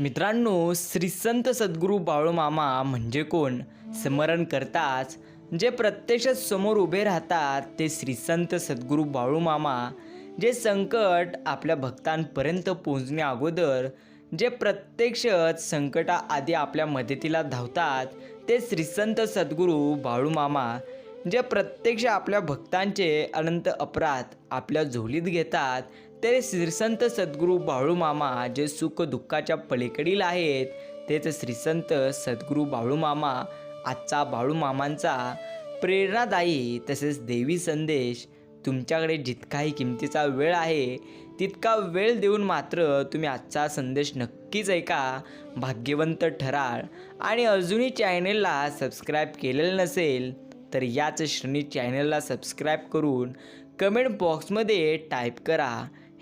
मित्रांनो श्री संत सद्गुरू बाळूमामा म्हणजे कोण? स्मरण करताच जे प्रत्यक्षात समोर उभे राहतात ते श्री संत सद्गुरू बाळूमामा जे संकट आपल्या भक्तांपर्यंत पोहोचण्या अगोदर जे प्रत्यक्षात संकटाआधी आपल्या मदतीला धावतात ते श्री संत सद्गुरू बाळूमामा जे प्रत्यक्ष आपल्या भक्तांचे अनंत अपराध आपल्या झोलीत घेतात ते श्रीसंत सद्गुरू बाळूमामा जे सुख दुःखाच्या पलीकडील आहेत तेच श्रीसंत सद्गुरू बाळूमामा आजचा बाळूमामांचा प्रेरणादायी तसेच देवी संदेश. तुमच्याकडे जितकाही किमतीचा वेळ आहे तितका वेळ देऊन मात्र तुम्ही आजचा संदेश नक्कीच ऐका. भाग्यवंत ठराळ आणि अजूनही चॅनेलला सबस्क्राईब केलेलं नसेल तर याच श्रेणी चॅनेलला सबस्क्राईब करून कमेंट बॉक्समध्ये टाईप करा.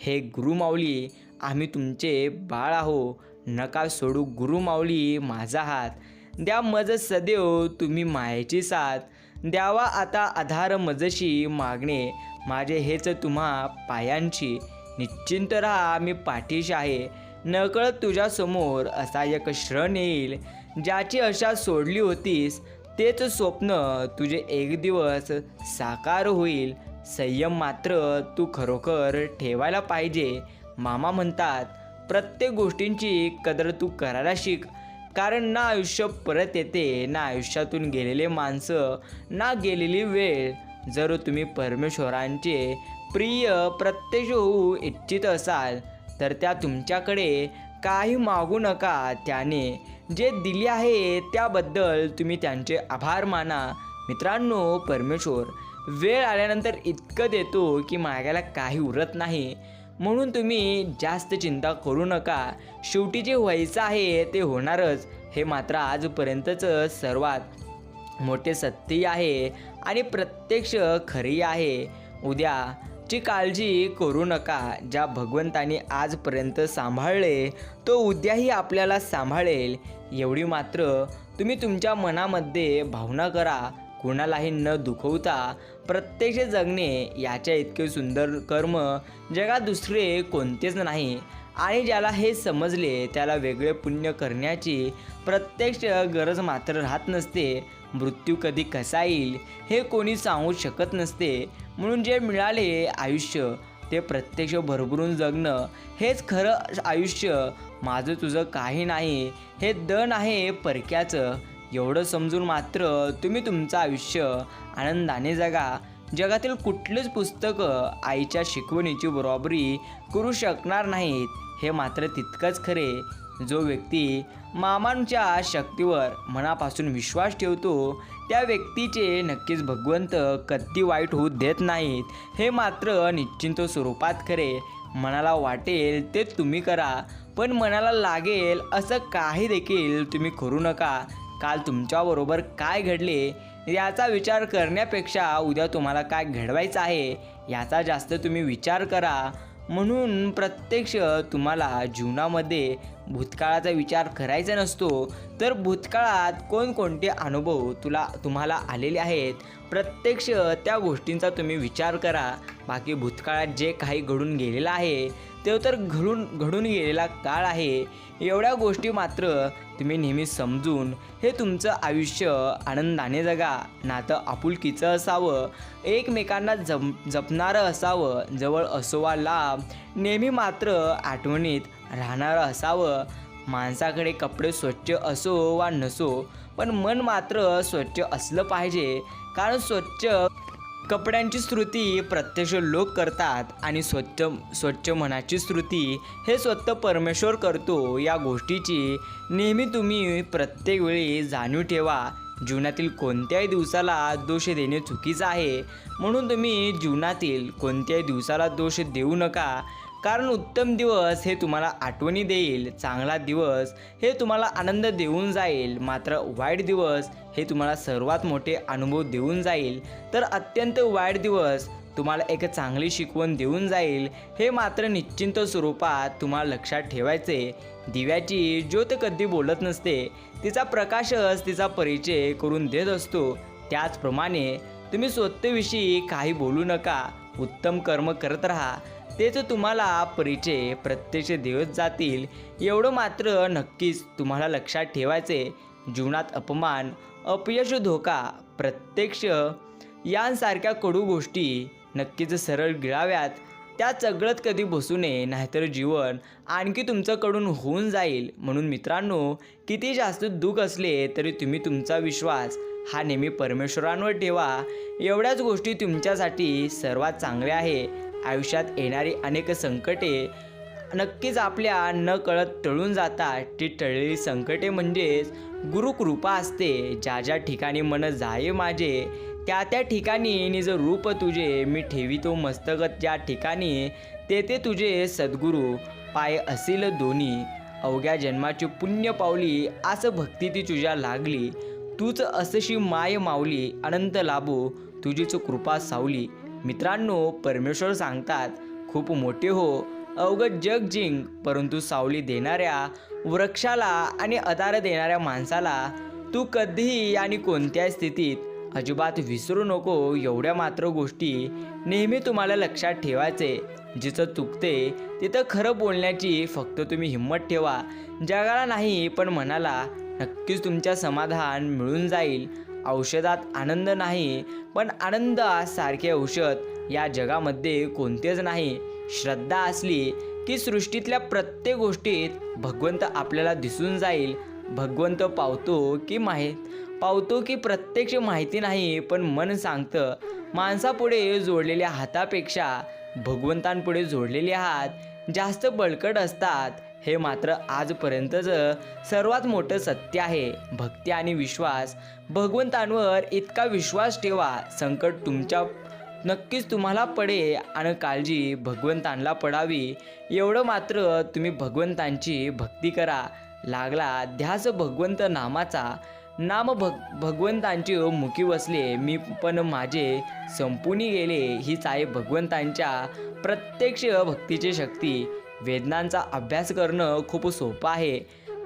हे गुरुमाऊली आम्ही तुमचे बाळ आहो. नका सोडू गुरुमाऊली माझा हात. द्या मज सदैव तुम्ही मायेची साथ. द्यावा आता आधार मजशी मागणे. माझे हेच तुम्हा पायांची. निश्चिंत राहा मी पाठीशी आहे. नकळत तुझ्यासमोर असा एक क्षण येईल. ज्याची आशा सोडली होतीस तेच स्वप्न तुझे एक दिवस साकार होईल. संयम मात्र तू खरोखर ठेवायला पाहिजे. मामा म्हणतात प्रत्येक गोष्टींची कदर तू करायला शिक. कारण ना आयुष्य परत येते ना आयुष्यातून गेलेले माणसं ना गेलेली वेळ. जर तुम्ही परमेश्वरांचे प्रिय प्रत्यक्ष होऊ इच्छित असाल तर त्या तुमच्याकडे काही मागू नका. त्याने जे दिले आहे त्याबद्दल तुम्ही त्यांचे आभार माना. मित्रांनो परमेश्वर वेळ आल्यानंतर इतकं देतो की मागायला काही उरत नाही. म्हणून तुम्ही जास्त चिंता करू नका. शेवटी जे व्हायचं आहे ते होणारच. हे मात्र आजपर्यंतचं सर्वात मोठे सत्य आहे आणि प्रत्यक्ष खरी आहे. उद्याची काळजी करू नका. ज्या भगवंताने आजपर्यंत सांभाळले तो उद्याही आपल्याला सांभाळेल. एवढी मात्र तुम्ही तुमच्या मनामध्ये भावना करा. कोणालाही न दुखवता प्रत्यक्ष जगणे याच्या इतके सुंदर कर्म जगात दुसरे कोणतेच नाही. आणि ज्याला हे समजले त्याला वेगळे पुण्य करण्याची प्रत्यक्ष गरज मात्र राहत नसते. मृत्यू कधी कसा येईल हे कोणी सांगू शकत नसते. म्हणून जे मिळाले आयुष्य ते प्रत्यक्ष भरभरून जगणं हेच खरं आयुष्य. माझं तुझं काही नाही हे दण आहे परक्याचं. एवढं समजून मात्र तुम्ही तुमचं आयुष्य आनंदाने जगा. जगातील कुठलेच पुस्तकं आईच्या शिकवणीची बरोबरी करू शकणार नाहीत. हे मात्र तितकंच खरे. जो व्यक्ती मामांच्या शक्तीवर मनापासून विश्वास ठेवतो त्या व्यक्तीचे नक्कीच भगवंत कत्ती वाईट होऊ देत नाहीत. हे मात्र निश्चिंत स्वरूपात खरे. मनाला वाटेल ते तुम्ही करा पण मनाला लागेल असं काही देखील तुम्ही करू नका. काल तुमच्याबरोबर काय घडले याचा विचार करण्यापेक्षा उद्या तुम्हाला काय घडवायचं आहे याचा जास्त तुम्ही विचार करा. म्हणून प्रत्यक्ष तुम्हाला जीवनामध्ये भूतकाळाचा विचार करायचा नसतो. तर भूतकाळात कोणकोणते अनुभव तुला तुम्हाला आलेले आहेत? प्रत्यक्ष त्या गोष्टींचा तुम्ही विचार करा. बाकी भूतकाळात जे काही घडून गेलेलं आहे ते तर घडून घडून गेलेला काळ आहे. एवढ्या गोष्टी मात्र तुम्ही नेहमी समजून हे तुमचं आयुष्य आनंदाने जगा. नातं आपुलकीचं असावं. एकमेकांना जम जपणारं असावं. जवळ असोवा लाभ नेहमी मात्र आठवणीत राहणारं असावं. माणसाकडे कपडे स्वच्छ असो वा नसो पण मन मात्र स्वच्छ असलं पाहिजे. कारण स्वच्छ कपड्यांची स्तुती प्रत्यक्ष लोक करतात आणि स्वच्छ स्वच्छ मनाची स्तुती हे स्वतः परमेश्वर करतो या गोष्टीची नेहमी तुम्ही प्रत्येक वेळी जाणीव ठेवा. जीवनातील कोणत्याही दिवसाला दोष देणे चुकीचं आहे. म्हणून तुम्ही जीवनातील कोणत्याही दिवसाला दोष देऊ नका. कारण उत्तम दिवस हे तुम्हाला आठवणी देईल चांगला दिवस हे तुम्हाला आनंद देऊन जाईल मात्र वाईट दिवस हे तुम्हाला सर्वात मोठे अनुभव देऊन जाईल. तर अत्यंत वाईट दिवस तुम्हाला एक चांगली शिकवण देऊन जाईल. हे मात्र निश्चिंत स्वरूपात तुम्हाला लक्षात ठेवायचे. दिव्याची ज्योत कधी बोलत नसते. तिचा प्रकाशच तिचा परिचय करून देत असतो. त्याचप्रमाणे तुम्ही स्वतःविषयी काही बोलू नका. उत्तम कर्म करत राहा. तेच तुम्हाला परिचय प्रत्यक्ष देत जातील एवढं मात्र नक्कीच तुम्हाला लक्षात ठेवायचे. जीवनात अपमान अपयश धोका प्रत्यक्ष यांसारख्या कडू गोष्टी नक्कीच सरळ गिळाव्यात. त्या चगळत कधी बसू नये नाहीतर जीवन आणखी तुमच्याकडून होऊन जाईल. म्हणून मित्रांनो किती जास्त दुःख असले तरी तुम्ही तुमचा विश्वास हा नेहमी परमेश्वरांवर ठेवा. एवढ्याच गोष्टी तुमच्यासाठी सर्वात चांगल्या आहे. आयुष्यात येणारी अनेक संकटे नक्कीच आपल्या न कळत टळून जातात. ती टळलेली संकटे म्हणजेच गुरुकृपा असते. ज्या ज्या ठिकाणी मन जाये माझे त्या त्या ठिकाणी निज रूप तुझे. मी ठेवितो मस्तकत ज्या ठिकाणी तेथे तुझे सद्गुरू. पाय असेल दोन्ही. अवघ्या जन्माची पुण्य पावली असं भक्ती ती तुझ्या लागली. तूच असशी माय मावली अनंत लाभो. तुझीच कृपा सावली. मित्रांनो परमेश्वर सांगतात खूप मोठे हो अवगत जग जिंक परंतु सावली देणाऱ्या वृक्षाला आणि अदार देणाऱ्या माणसाला तू कधीही आणि कोणत्याही स्थितीत अजिबात विसरू नको एवढ्या मात्र गोष्टी नेहमी तुम्हाला लक्षात ठेवायचे. जिथं चुकते तिथं खरं बोलण्याची फक्त तुम्ही हिंमत ठेवा. जगाला नाही पण मनाला नक्कीच तुमच्या समाधान मिळून जाईल. औषधात आनंद नाही पण आनंद सारखे औषध या जगामध्ये कोणतेच नाही. श्रद्धा असली की सृष्टीतल्या प्रत्येक गोष्टीत भगवंत आपल्याला दिसून जाईल. भगवंत पावतो की माहीत पावतो की प्रत्यक्ष माहिती नाही पण मन सांगतं माणसापुढे जोडलेल्या हातापेक्षा भगवंतांपुढे जोडलेले हात जास्त बळकट असतात. हे मात्र आजपर्यंतचं सर्वात मोठं सत्य आहे. भक्ती आणि विश्वास. भगवंतांवर इतका विश्वास ठेवा संकट तुमच्या नक्कीच तुम्हाला पडे आणि काळजी भगवंतांना पडावी. एवढं मात्र तुम्ही भगवंतांची भक्ती करा. लागला ध्यास भगवंत नामाचा. नाम भग भगवंतांची मुखी बसले मी पण माझे संपून गेले. हीच आहे भगवंतांच्या प्रत्यक्ष भक्तीची शक्ती. वेदनांचा अभ्यास करणं खूप सोपं आहे.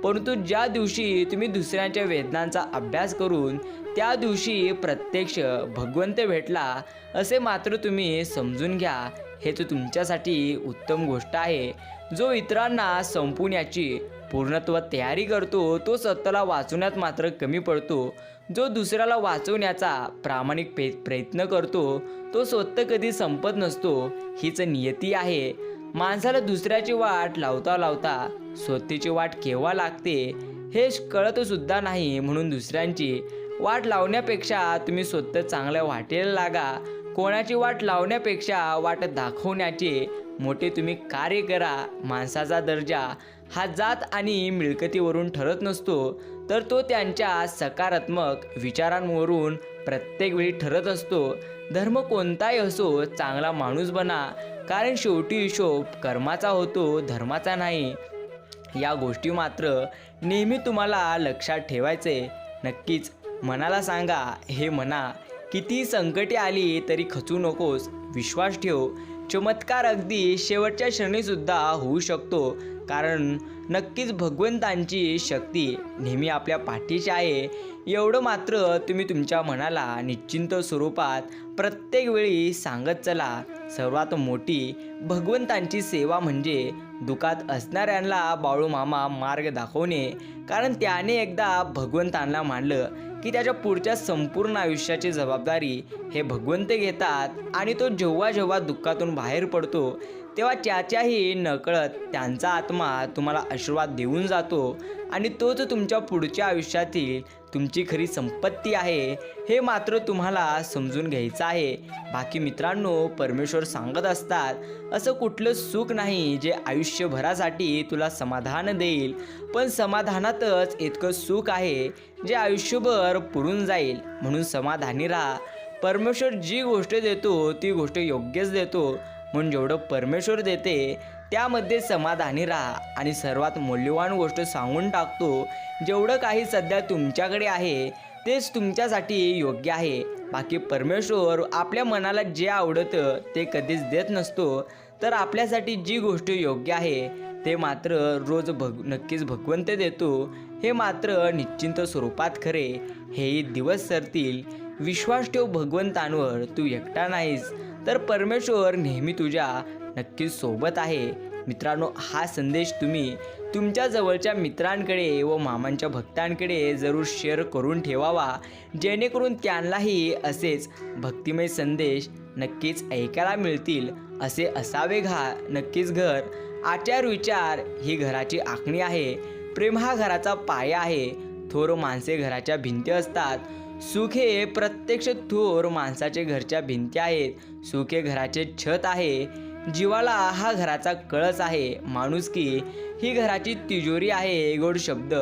परंतु ज्या दिवशी तुम्ही दुसऱ्यांच्या वेदनांचा अभ्यास करून त्या दिवशी प्रत्यक्ष भगवंत भेटला असे मात्र तुम्ही समजून घ्या. हेच तुमच्यासाठी उत्तम गोष्ट आहे. जो इतरांना संपवण्याची पूर्णत्व तयारी करतो तो स्वतःला वाचवण्यात मात्र कमी पडतो. जो दुसऱ्याला वाचवण्याचा प्रामाणिक पे प्रयत्न करतो तो स्वतः कधी संपत नसतो हीच नियती आहे. माणसाला दुसऱ्याची वाट लावता लावता स्वतःची वाट केव्हा लागते हे कळतसुद्धा नाही. म्हणून दुसऱ्यांची वाट लावण्यापेक्षा तुम्ही स्वतः चांगल्या वाटेला लागा. कोणाची वाट लावण्यापेक्षा वाट दाखवण्याचे मोठे तुम्ही कार्य करा. माणसाचा दर्जा हा जात आणि मिळकतीवरून ठरत नसतो तर तो त्यांच्या सकारात्मक विचारांवरून प्रत्येक वेळी ठरत असतो. धर्म कोणताही असो चांगला माणूस बना. कारण शेवटी हिशोब कर्माचा होतो धर्माचा नाही. या गोष्टी मात्र नेहमी तुम्हाला लक्षात ठेवायचे. नक्कीच मनाला सांगा हे म्हणा किती संकटे आली तरी खचू नकोस. विश्वास ठेव. चमत्कार अगदी शेवटच्या क्षणीसुद्धा होऊ शकतो. कारण नक्कीच भगवंतांची शक्ती नेहमी आपल्या पाठीशी आहे. एवढं मात्र तुम्ही तुमच्या मनाला निश्चिंत स्वरूपात प्रत्येक वेळी सांगत चला. सर्वात मोठी भगवंतांची सेवा म्हणजे दुखात असणाऱ्यांना बाळू मामा मार्ग दाखवणे. कारण त्याने एकदा भगवंतांना मांडलं की त्याच्या पुढच्या संपूर्ण आयुष्याची जबाबदारी हे भगवंत घेतात आणि तो जेव्हा जेव्हा दुःखातून बाहेर पडतो तेव्हा त्याच्याही नकळत त्यांचा आत्मा तुम्हाला आशीर्वाद देऊन जातो आणि तोच तुमच्या पुढच्या आयुष्यातील तुमची खरी संपत्ती आहे. हे मात्र तुम्हाला समजून घ्यायचं आहे. बाकी मित्रांनो परमेश्वर सांगत असतात असं कुठलं सुख नाही जे आयुष्यभरासाठी तुला समाधान देईल. पण समाधानातच इतकं सुख आहे जे आयुष्यभर पुरून जाईल. म्हणून समाधानी राहा. परमेश्वर जी गोष्ट देतो ती गोष्ट योग्यच देतो. म्हणून जेवढं परमेश्वर देते त्यामध्ये समाधानी राहा. आणि सर्वात मौल्यवान गोष्ट सांगून टाकतो जेवढं काही सध्या तुमच्याकडे आहे तेच तुमच्यासाठी योग्य आहे. बाकी परमेश्वर आपल्या मनाला जे आवडतं ते कधीच देत नसतो. तर आपल्यासाठी जी गोष्ट योग्य आहे ते मात्र रोज भग नक्कीच भगवंत देतो. हे मात्र निश्चिंत स्वरूपात खरे. हेही दिवस सरतील. विश्वास ठेव भगवंतांवर तू एकटा नाहीस. तर परमेश्वर नेहमी तुझ्या नक्कीच सोबत आहे. मित्रांनो हा संदेश तुम्ही तुमच्या जवळच्या मित्रांकडे व मामांच्या भक्तांकडे जरूर शेअर करून ठेवावा. जेणेकरून त्यांनाही असेच भक्तिमय संदेश नक्कीच ऐकायला मिळतील. असे असावे घा नक्कीच घर. आचार विचार ही घराची आखणी आहे. प्रेम हा घराचा पाया आहे. थोर माणसे घराच्या भिंती असतात. सुख हे प्रत्यक्ष थोर माणसाचे घरच्या भिंती आहेत. सुख हे घराचे छत आहे. जीवाला हा घराचा कळस आहे. माणूस की ही घराची तिजोरी आहे गोड शब्द.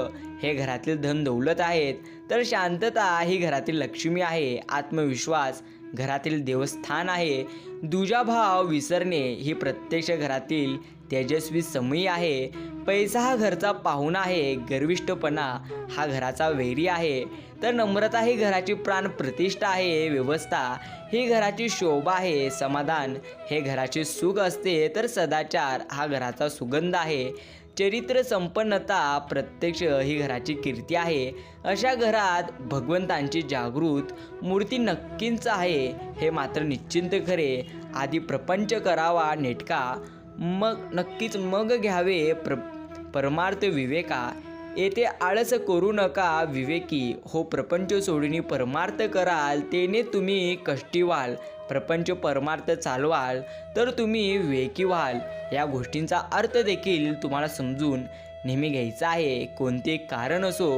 हे घरातील धन दौलत आहेत. तर शांतता ही घरातील लक्ष्मी आहे. आत्मविश्वास घरातील देवस्थान आहे. दुजाभाव विसरणे ही प्रत्यक्ष घरातील तेजस्वी समयी आहे. पैसा हा घरचा पाहुणा आहे. गर्विष्ठपणा हा घराचा वैरी आहे. तर नम्रता ही घराची प्राण प्रतिष्ठा आहे. व्यवस्था ही घराची शोभा आहे. समाधान हे घराचे सुख असते. तर सदाचार हा घराचा सुगंध आहे. चरित्र संपन्नता प्रत्यक्ष ही घराची कीर्ती आहे. अशा घरात भगवंतांची जागृत मूर्ती नक्कीच आहे. हे मात्र निश्चिंत खरे. आधी प्रपंच करावा नेटका मग नक्कीच मग घ्यावे प्र परमार्थ विवेका. येथे आळस करू नका विवेकी. हो प्रपंच सोडून परमार्थ कराल तेने तुम्ही कष्टी व्हाल प्रपंच परमार्थ चालवाल तर तुम्ही विवेकी व्हाल या गोष्टींचा अर्थ देखील तुम्हाला समजून नेहमी घ्यायचा आहे. कोणते कारण असो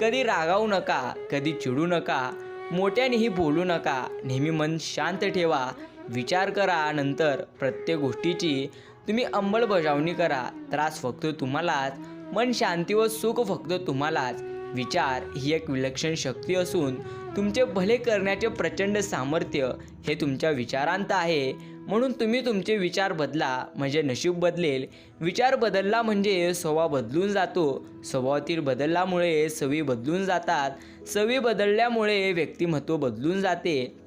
कधी रागावू नका कधी चिडू नका मोठ्यानेही बोलू नका. नेहमी मन शांत ठेवा. विचार करा नंतर प्रत्येक गोष्टीची तुम्ही अंमलबजावणी करा त्रास फक्त तुम्हालाच मन शांती व सुख फक्त तुम्हालाच. विचार ही एक विलक्षण शक्ती असून तुमचे भले करण्याचे प्रचंड सामर्थ्य हे तुमच्या विचारांत आहे. म्हणून तुम्ही तुमचे विचार बदला म्हणजे नशीब बदलेल. विचार बदलला म्हणजे स्वभाव बदलून जातो. स्वभावातील बदलल्यामुळे सवी बदलून जातात. सवी बदलल्यामुळे व्यक्तिमत्व बदलून जाते.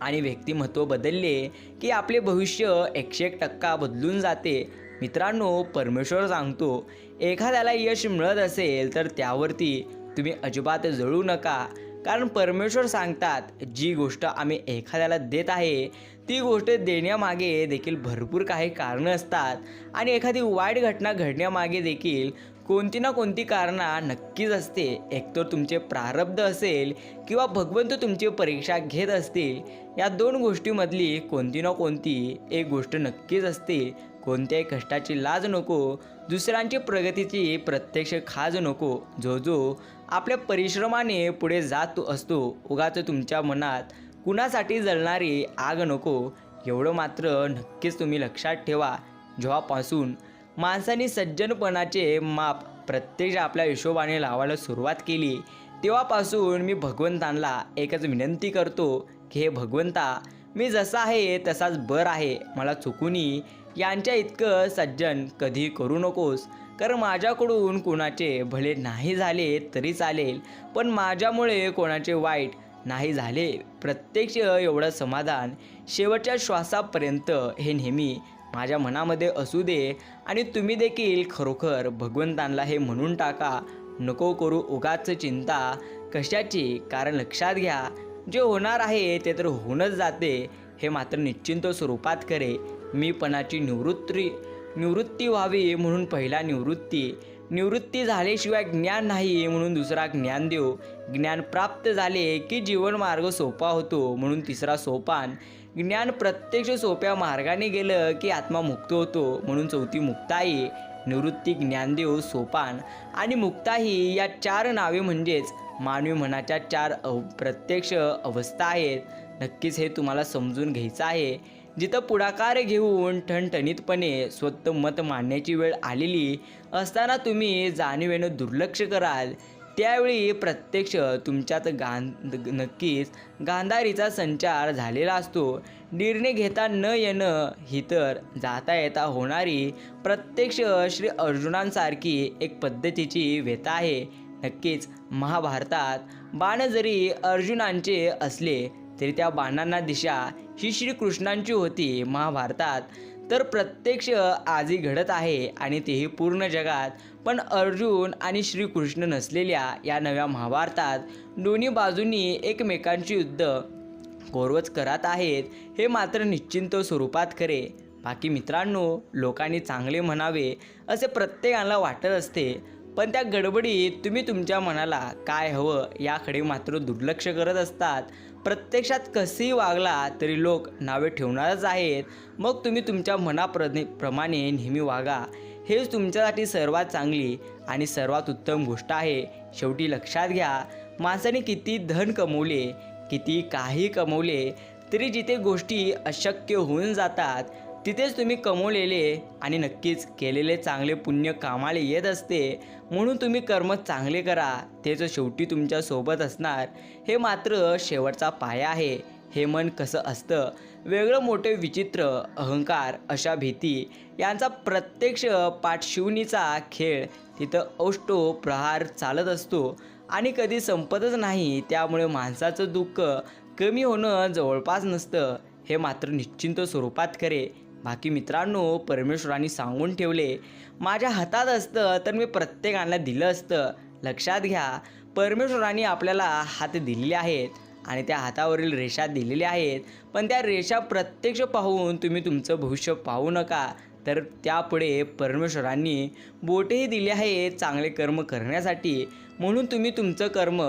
आणि व्यक्तिमत्व बदलले की आपले भविष्य एकशे एक टक्का बदलून जाते. मित्रांनो परमेश्वर सांगतो एखाद्याला यश मिळत असेल तर त्यावरती तुम्ही अजिबात जळू नका. कारण परमेश्वर सांगतात जी गोष्ट आम्ही एखाद्याला देत आहे ती गोष्ट देण्यामागे देखील भरपूर काही कारणं असतात. आणि एखादी वाईट घटना घडण्यामागे देखील कोणती ना कोणती कारणा नक्कीच असते. एकतर तुमचे प्रारब्ध असेल किंवा भगवंत तुमची परीक्षा घेत असतील या दोन गोष्टीमधली कोणती ना कोणती एक गोष्ट नक्कीच असते. कोणत्याही कष्टाची लाज नको दुसऱ्यांची प्रगतीची प्रत्यक्ष खाज नको. जो जो आपल्या परिश्रमाने पुढे जात असतो उगाच तुमच्या मनात कुणासाठी जळणारी आग नको. एवढं मात्र नक्कीच तुम्ही लक्षात ठेवा. जेव्हापासून माणसाने सज्जनपणाचे माप प्रत्यक्ष आपल्या हिशोबाने लावायला सुरुवात केली. तेव्हापासून मी भगवंतांना एकच विनंती करतो की हे भगवंता मी जसा आहे तसाच बर आहे. मला चुकूनी यांच्या इतकं सज्जन कधी करू नकोस. कारण माझ्याकडून कोणाचे भले नाही झाले तरी चालेल पण माझ्यामुळे कोणाचे वाईट नाही झाले. प्रत्यक्ष एवढं समाधान शेवटच्या श्वासापर्यंत हे नेहमी माझ्या मनामध्ये असू दे आणि तुम्ही देखील खरोखर भगवंतांना हे म्हणून टाका. नको करू उगाच चिंता. कशाची? कारण लक्षात घ्या. जे होणार आहे ते तर होऊनच जाते. हे मात्र निश्चिंत स्वरूपात करे. मीपणाची निवृत्ती निवृत्ती व्हावी म्हणून पहिला निवृत्ती. निवृत्ती झाल्याशिवाय ज्ञान नाही म्हणून दुसरा ज्ञान देव ज्ञान प्राप्त झाले की जीवनमार्ग सोपा होतो म्हणून तिसरा सोपान. ज्ञान प्रत्यक्ष सोप्या मार्गाने गेलं की आत्मा मुक्त होतो म्हणून चौथी मुक्ताई निवृत्ती ज्ञानदेव सोपान आणि मुक्ताही या चार नावे म्हणजेच मानवी मनाच्या चार अव प्रत्यक्ष अवस्था आहेत. नक्कीच हे तुम्हाला समजून घ्यायचं आहे. जिथं पुढाकार घेऊन ठणठणीतपणे स्वतः मत मांडण्याची वेळ आलेली असताना तुम्ही जाणीवेनं दुर्लक्ष कराल. त्यावेळी प्रत्यक्ष तुमच्यात गांध नक्कीच गांधारीचा संचार झालेला असतो. निर्णय घेता न येणं ही तर जाता येता होणारी प्रत्यक्ष श्री अर्जुनांसारखी एक पद्धतीची व्यथा आहे. नक्कीच महाभारतात बाण जरी अर्जुनांचे असले तरी त्या बाणांना दिशा ही श्रीकृष्णांची होती. महाभारतात तर प्रत्यक्ष आजही घडत आहे आणि तेही पूर्ण जगात. पण अर्जुन आणि श्रीकृष्ण नसलेल्या या नव्या महाभारतात दोन्ही बाजूंनी एकमेकांची युद्ध कोरवच करत आहेत हे मात्र निश्चिंत स्वरूपात खरे. बाकी मित्रांनो लोकांनी चांगले म्हणावे असे प्रत्येकाला वाटत असते. पण त्या गडबडीत तुम्ही तुमच्या मनाला काय हवं याकडे मात्र दुर्लक्ष करत असतात. प्रत्यक्षात कसेही वागला तरी लोक नावे ठेवणारच आहेत. मग तुम्ही तुमच्या मनाप्रने प्रमाणे नेहमी वागा. हेच तुमच्यासाठी सर्वात चांगली आणि सर्वात उत्तम गोष्ट आहे. शेवटी लक्षात घ्या माणसाने किती धन कमवले किती काही कमवले तरी जिथे गोष्टी अशक्य होऊन जातात तिथेच तुम्ही कमवलेले आणि नक्कीच केलेले चांगले पुण्य कामाला येत असते म्हणून तुम्ही कर्म चांगले करा. तेच शेवटी तुमच्यासोबत असणार. हे मात्र शेवटचा पाया आहे. हे मन कसं असतं? वेगळं मोठे विचित्र अहंकार अशा भीती यांचा प्रत्यक्ष पाठशिवणीचा खेळ तिथं औष्टो प्रहार चालत असतो. आणि कधी संपतच नाही त्यामुळे माणसाचं दुःख कमी होणं जवळपास नसतं. हे मात्र निश्चिंत स्वरूपात करे बाकी मित्रांनो परमेश्वरांनी सांगून ठेवले माझ्या हातात असतं तर मी प्रत्येकाला दिलं असतं. लक्षात घ्या परमेश्वरांनी आपल्याला हात दिलेले आहेत आणि त्या हातावरील रेषा दिलेल्या आहेत. पण त्या रेषा प्रत्यक्ष पाहून तुम्ही तुमचं भविष्य पाहू नका. तर त्यापुढे परमेश्वरांनी बोटेही दिले आहेत चांगले कर्म करण्यासाठी. म्हणून तुम्ही तुमचं कर्म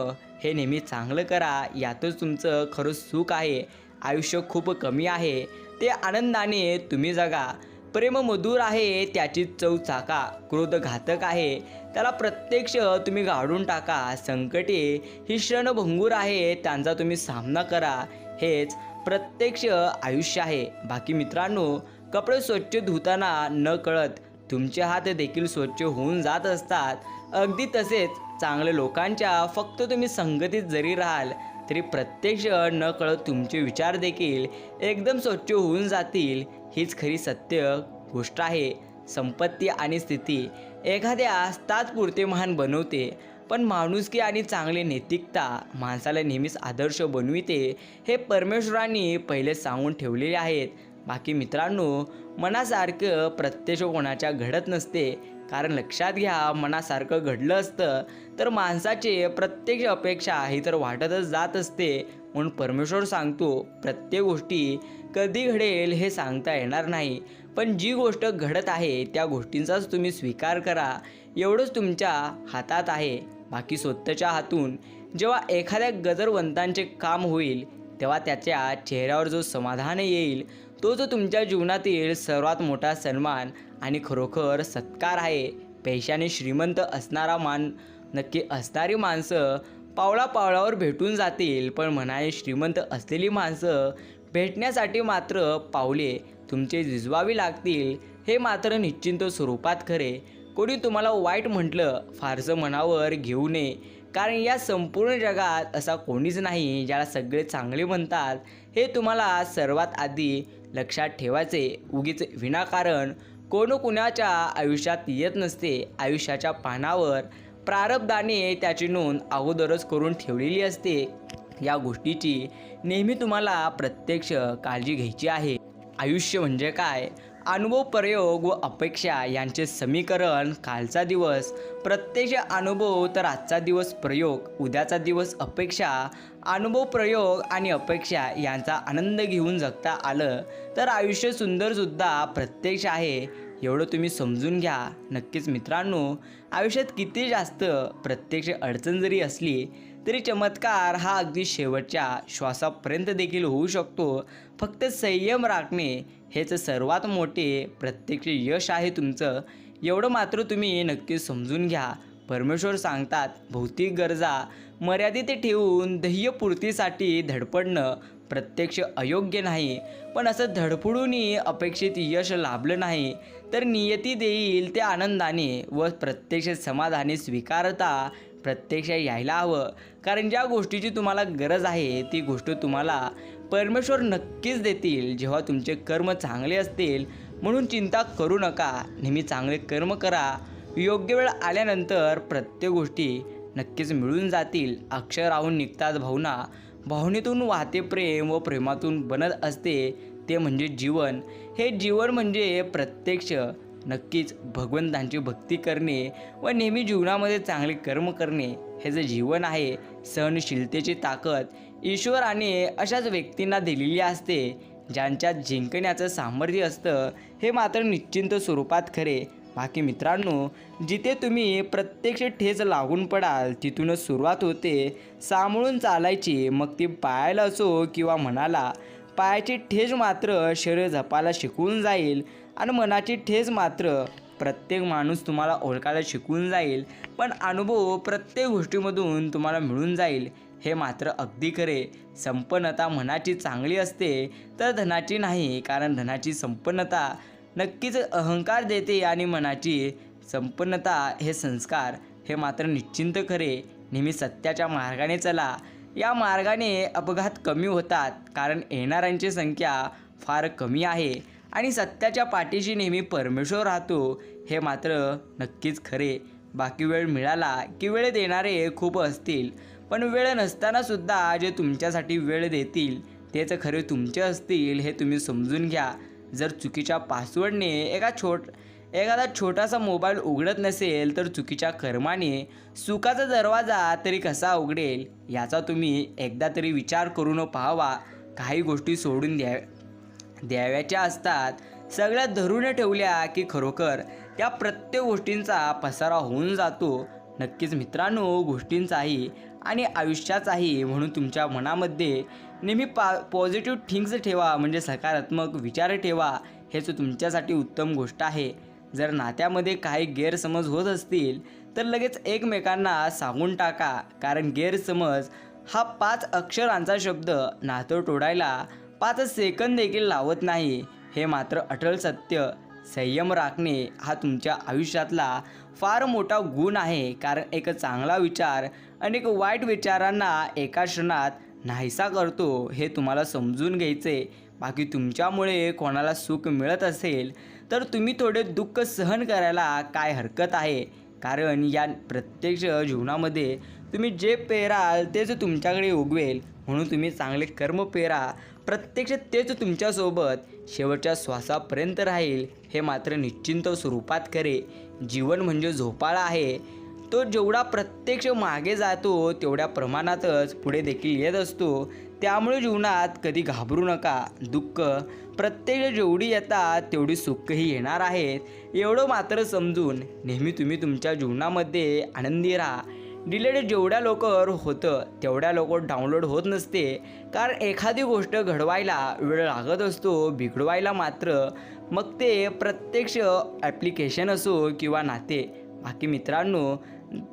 हे नेहमी चांगलं करा. यातच तुमचं खरं सुख आहे. आयुष्य खूप कमी आहे. ते आनंदाने तुम्ही जगा. प्रेम मधुर आहे त्याची चव चाका. क्रोध घातक आहे त्याला प्रत्यक्ष तुम्ही गाडून टाका. संकटे ही क्षणभंगूर आहे त्यांचा तुम्ही सामना करा. हेच प्रत्यक्ष आयुष्य आहे. बाकी मित्रांनो कपडे स्वच्छ धुताना न कळत तुमचे हात देखील स्वच्छ होऊन जात असतात. अगदी तसेच चांगल्या लोकांच्या फक्त तुम्ही संगतीत जरी राहाल तरी प्रत्यक्ष न कळत तुमचे विचार देखील एकदम स्वच्छ होऊन जातील. हीच खरी सत्य गोष्ट आहे. संपत्ती आणि स्थिती एखाद्या तात्पुरते महान बनवते. पण माणुसकी आणि चांगली नैतिकता माणसाला नेहमीच आदर्श बनविते हे परमेश्वरांनी पहिले सांगून ठेवलेले आहेत. बाकी मित्रांनो मनासारखं प्रत्यक्ष कोणाच्या घडत नसते. कारण लक्षात घ्या मनासारखं घडलं असतं तर माणसाचे प्रत्यक्ष अपेक्षा ही तर वाटतच जात असते. म्हणून परमेश्वर सांगतो प्रत्येक गोष्टी कधी घडेल हे सांगता येणार नाही. पण जी गोष्ट घडत आहे त्या गोष्टींचाच तुम्ही स्वीकार करा. एवढंच तुमच्या हातात आहे. बाकी स्वतःच्या हातून जेव्हा एखाद्या गजरवंतांचे काम होईल तेव्हा त्याच्या चेहऱ्यावर जो समाधान येईल तो जो तुमच्या जीवनातील सर्वात मोठा सन्मान आणि खरोखर सत्कार आहे पैशाने श्रीमंत असणारा मान नक्की असणारी माणसं पावला पावलावर भेटून जातील पण मनाने श्रीमंत असलेली माणसं भेटण्यासाठी मात्र पावले तुमचे झिजवावी लागतील हे मात्र निश्चिंत स्वरूपात खरे. कोणी तुम्हाला वाईट म्हटलं फारसं मनावर घेऊ नये कारण या संपूर्ण जगात असा कोणीच नाही ज्याला सगळे चांगले म्हणतात हे तुम्हाला सर्वात आधी लक्षात ठेवायचे. उगीच विनाकारण कोण कुणाच्या आयुष्यात येत नसते. आयुष्याच्या पानावर प्रारब्धाने त्याची नोंद अगोदरच करून ठेवलेली असते. या गोष्टीची नेहमी तुम्हाला प्रत्यक्ष काळजी घ्यायची आहे. आयुष्य म्हणजे काय? अनुभव प्रयोग व अपेक्षा यांचे समीकरण कालचा दिवस. प्रत्यक्ष अनुभव तर आजचा दिवस प्रयोग उद्याचा दिवस अपेक्षा. अनुभव प्रयोग आणि अपेक्षा यांचा आनंद घेऊन जगता आलं तर आयुष्य सुंदरसुद्धा प्रत्यक्ष आहे एवढं तुम्ही समजून घ्या. नक्कीच मित्रांनो आयुष्यात किती जास्त प्रत्यक्ष अडचण जरी असली तरी चमत्कार हा अगदी शेवटच्या श्वासापर्यंत देखील होऊ शकतो. फक्त संयम राखणे हेच सर्वात मोठे प्रत्यक्ष यश आहे तुमचं. एवढं मात्र तुम्ही नक्की समजून घ्या. परमेश्वर सांगतात भौतिक गरजा मर्यादित ठेवून ध्येयपूर्तीसाठी धडपडणं प्रत्यक्ष अयोग्य नाही. पण असं धडपडूनही अपेक्षित यश लाभलं नाही तर नियती देईल त्या आनंदाने व प्रत्यक्ष समाधाने स्वीकारता प्रत्यक्ष यायला हवं. कारण ज्या गोष्टीची तुम्हाला गरज आहे ती गोष्ट तुम्हाला परमेश्वर नक्कीच देतील. जेव्हा तुमचे कर्म चांगले असतील म्हणून चिंता करू नका. नेहमी चांगले कर्म करा. योग्य वेळ आल्यानंतर प्रत्येक गोष्टी नक्कीच मिळून जातील. अक्षर राहून निघतात भावना. भावनेतून वाहते प्रेम व प्रेमातून बनत असते. ते म्हणजे जीवन. हे जीवन म्हणजे प्रत्यक्ष नक्कीच भगवंतांची भक्ती करणे व नेहमी जीवनामध्ये चांगले कर्म करणे हे जे जीवन आहे सहनशीलतेची ताकद ईश्वराने अशाच व्यक्तींना दिलेली असते ज्यांच्यात जिंकण्याचं सामर्थ्य असतं हे मात्र निश्चिंत स्वरूपात खरे. बाकी मित्रांनो जिथे तुम्ही प्रत्यक्ष ठेच लागून पडाल तिथूनच सुरुवात होते. सांभाळून चालायची मग ती पायाला असो किंवा म्हणाला पायाची ठेच मात्र शरीर जपायला शिकून जाईल. आणि मनाची ठेच मात्र. प्रत्येक माणूस तुम्हाला ओळखायला शिकून जाईल पण अनुभव प्रत्येक गोष्टीमधून तुम्हाला मिळून जाईल. हे मात्र अगदी खरे. संपन्नता मनाची चांगली असते तर धनाची नाही कारण धनाची संपन्नता नक्कीच अहंकार देते आणि मनाची संपन्नता हे संस्कार. हे मात्र निश्चिंत खरे. नेहमी सत्याच्या मार्गाने चला. या मार्गाने अपघात कमी होतात कारण येणाऱ्यांची संख्या फार कमी आहे. आणि सत्याच्या पाठीशी नेहमी परमेश्वर राहतो हे मात्र नक्कीच खरे. बाकी वेळ मिळाला की वेळ देणारे खूप असतील पण वेळ नसताना सुद्धा जे तुमच्यासाठी वेळ देतील तेच खरे तुमचे असतील हे तुम्ही समजून घ्या. जर चुकीच्या पासवर्डने एका छोट एखादा छोटासा मोबाईल उघडत नसेल तर चुकीच्या कर्माने सुखाचा दरवाजा तरी कसा उघडेल याचा तुम्ही एकदा तरी विचार करून पाहावा. काही गोष्टी सोडून द्या द्याव्याच्या असतात सगळ्या धरून ठेवल्या की खरोखर त्या प्रत्येक गोष्टींचा पसारा होऊन जातो. नक्कीच मित्रांनो गोष्टींचाही आणि आयुष्याचाही म्हणून तुमच्या मनामध्ये नेहमी पा पॉझिटिव्ह थिंग्स ठेवा म्हणजे सकारात्मक विचार ठेवा हेच तुमच्यासाठी उत्तम गोष्ट आहे. जर नात्यामध्ये काही गैरसमज होत असतील तर लगेच एकमेकांना सांगून टाका कारण गैरसमज हा पाच अक्षरांचा शब्द नातं तोडायला पाच सेकंद देखील लावत नाही. हे मात्र अटल सत्य. संयम राखणे हा तुमच्या आयुष्यातला फार मोठा गुण आहे. कारण एक चांगला विचार अनेक वाईट विचारांना एका क्षणात नाहीसा करतो हे तुम्हाला समजून घ्यायचे. बाकी तुमच्यामुळे कोणाला सुख मिळत असेल तर तुम्ही थोडे दुःख सहन करायला काय हरकत आहे? कारण या प्रत्यक्ष जीवनामध्ये तुम्ही जे पेराल तेच तुमच्याकडे उगवेल. म्हणून तुम्ही चांगले कर्म पेरा. प्रत्यक्ष तेच तुमच्यासोबत शेवटच्या श्वासापर्यंत राहील हे मात्र निश्चिंत स्वरूपात खरे. जीवन म्हणजे झोपाळा आहे. तो जेवढा प्रत्यक्ष मागे जातो तेवढ्या प्रमाणातच पुढे देखील येत असतो. त्यामुळे जीवनात कधी घाबरू नका. दुःख प्रत्येक जेवढी येतात तेवढी सुखही येणार आहेत एवढं मात्र समजून नेहमी तुम्ही तुमच्या जीवनामध्ये आनंदी राहा. डिलेड जेवढ्या लवकर होतं तेवढ्या लवकर डाउनलोड होत नसते. कारण एखादी गोष्ट घडवायला वेळ लागत असतो बिघडवायला मात्र. मग ते प्रत्यक्ष ॲप्लिकेशन असो किंवा नाते. बाकी मित्रांनो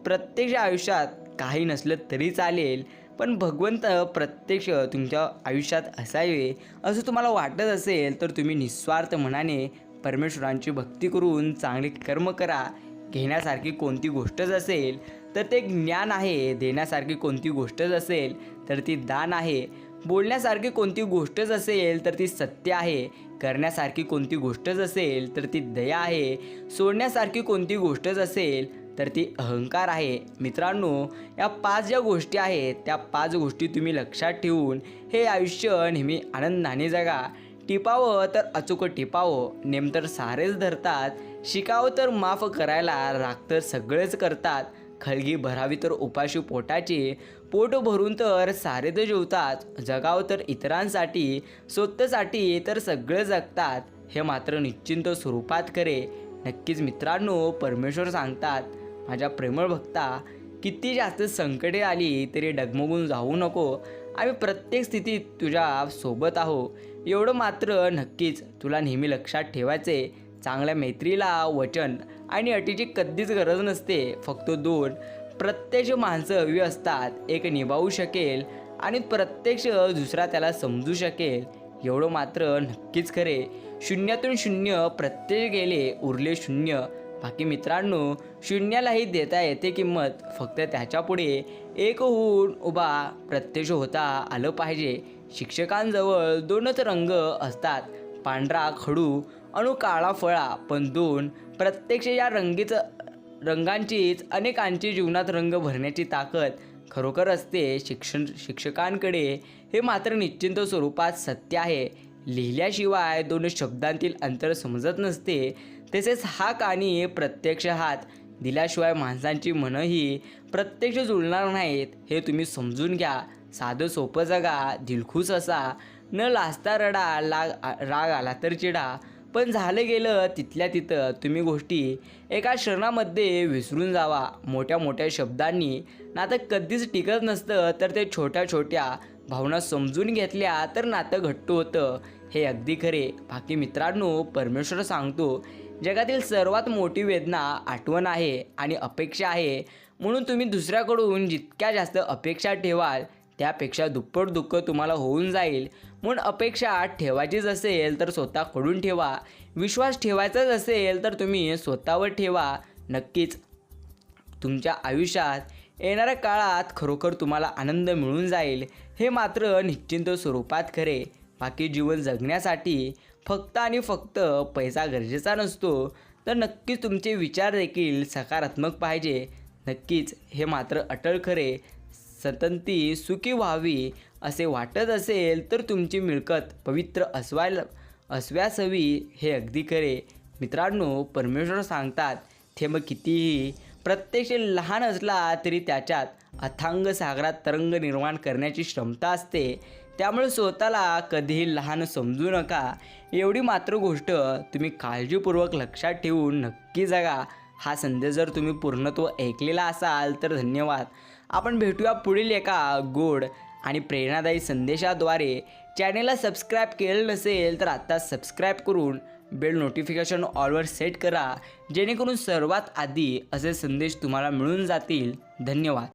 प्रत्यक्ष आयुष्यात काही नसलं तरी चालेल. पण भगवंत प्रत्यक्ष तुमच्या आयुष्यात असावे असं तुम्हाला वाटत असेल तर तुम्ही निस्वार्थ मनाने परमेश्वरांची भक्ती करून चांगले कर्म करा. घेण्यासारखी कोणती गोष्टच असेल. तर ते ज्ञान आहे देण्यासारखी कोणती गोष्टच असेल तर ती दान आहे. बोलण्यासारखी कोणती गोष्टच असेल तर ती सत्य आहे. करण्यासारखी कोणती गोष्टच असेल तर ती दया आहे. सोडण्यासारखी कोणती गोष्टच असेल तर ती अहंकार आहे. मित्रांनो या पाच ज्या गोष्टी आहेत त्या पाच गोष्टी तुम्ही लक्षात ठेवून हे आयुष्य नेहमी आनंदाने जगा. टिपावं तर अचूक टिपावं नेम तर सारेच धरतात. शिकावं तर माफ करायला राग तर सगळेच करतात. खळगी भरावी तर उपाशी पोटाची. पोट भरून तर सारे तर जेवतात. जगावं तर इतरांसाठी स्वतःसाठी तर सगळं जगतात. हे मात्र निश्चिंत स्वरूपात करे नक्कीच मित्रांनो परमेश्वर सांगतात माझ्या प्रेमळ भक्ता किती जास्त संकटे आली तरी डगमगून जाऊ नको. आम्ही प्रत्येक स्थितीत तुझ्या सोबत आहो. एवढं मात्र नक्कीच तुला नेहमी लक्षात ठेवायचे चांगल्या मैत्रीला वचन आणि अटीची कधीच गरज नसते फक्त दोन. प्रत्यक्ष माणसं हवी असतात एक निभावू शकेल आणि प्रत्यक्ष दुसरा त्याला समजू शकेल. एवढं मात्र नक्कीच खरे. शून्यातून शून्य प्रत्यक्ष गेले उरले शून्य. बाकी मित्रांनो शून्यालाही देता येते किंमत फक्त त्याच्यापुढे एक होऊन उभा प्रत्यक्ष होता आलं पाहिजे. शिक्षकांजवळ दोनच रंग असतात. पांढरा खडू अणु काळा फळा पण दोन प्रत्यक्ष या रंगीच रंगांचीच अनेकांची जीवनात रंग भरण्याची ताकद खरोखर असते. शिक्षण शिक्षकांकडे हे मात्र निश्चिंत स्वरूपात सत्य आहे. लिहिल्याशिवाय दोन शब्दांतील अंतर समजत नसते. तसेच हाक आणि प्रत्यक्ष हात दिल्याशिवाय माणसांची मनंही प्रत्यक्ष जुळणार नाहीत हे तुम्ही समजून घ्या. साधं सोपं जगा दिलखुश असा. न लाजता रडा लाग राग आला तर चिडा. पण झालं गेलं तिथल्या तिथं. तुम्ही गोष्टी एका क्षणामध्ये विसरून जावा. मोठ्या मोठ्या शब्दांनी. नातं कधीच टिकत नसतं तर ते छोट्या छोट्या भावना समजून घेतल्या तर नातं घट्ट होतं. हे अगदी खरे. बाकी मित्रांनो परमेश्वर सांगतो जगातील सर्वात मोठी वेदना आठवण आहे आणि अपेक्षा आहे. म्हणून तुम्ही दुसऱ्याकडून जितक्या जास्त अपेक्षा ठेवाल त्यापेक्षा दुप्पट दुःख तुम्हाला होऊन जाईल. म्हणून अपेक्षा ठेवायचीच असेल तर स्वतःकडून ठेवा. विश्वास ठेवायचाच असेल तर तुम्ही स्वतःवर ठेवा. नक्कीच. तुमच्या आयुष्यात येणाऱ्या काळात खरोखर तुम्हाला आनंद मिळून जाईल. हे मात्र निश्चिंत स्वरूपात खरे. बाकी जीवन जगण्यासाठी फक्त आणि फक्त पैसा गरजेचा नसतो. तर नक्कीच तुमचे विचार देखील सकारात्मक पाहिजे. नक्कीच हे मात्र अटळ खरे. सतंती सुखी व्हावी असे वाटत असेल तर तुमची मिळकत पवित्र असवायला असव्यास हवी हे अगदी खरे. मित्रांनो परमेश्वर सांगतात थेंब कितीही प्रत्यक्ष लहान असला तरी त्याच्यात अथांग सागरात तरंग निर्माण करण्याची क्षमता असते. त्यामुळे स्वतःला कधीही लहान समजू नका. एवढी मात्र गोष्ट तुम्ही काळजीपूर्वक लक्षात ठेवून नक्की जगा. हा संदेश जर तुम्ही पूर्णत्व ऐकलेला असाल तर धन्यवाद. आपण भेटूया पुढील एका गोड आणि प्रेरणादायी संदेशाद्वारे. चॅनेलला सबस्क्राईब केलं नसेल तर आत्ता सबस्क्राईब करून बेल नोटिफिकेशन ऑलवर सेट करा. जेणेकरून सर्वात आधी असे संदेश तुम्हाला मिळून जातील. धन्यवाद.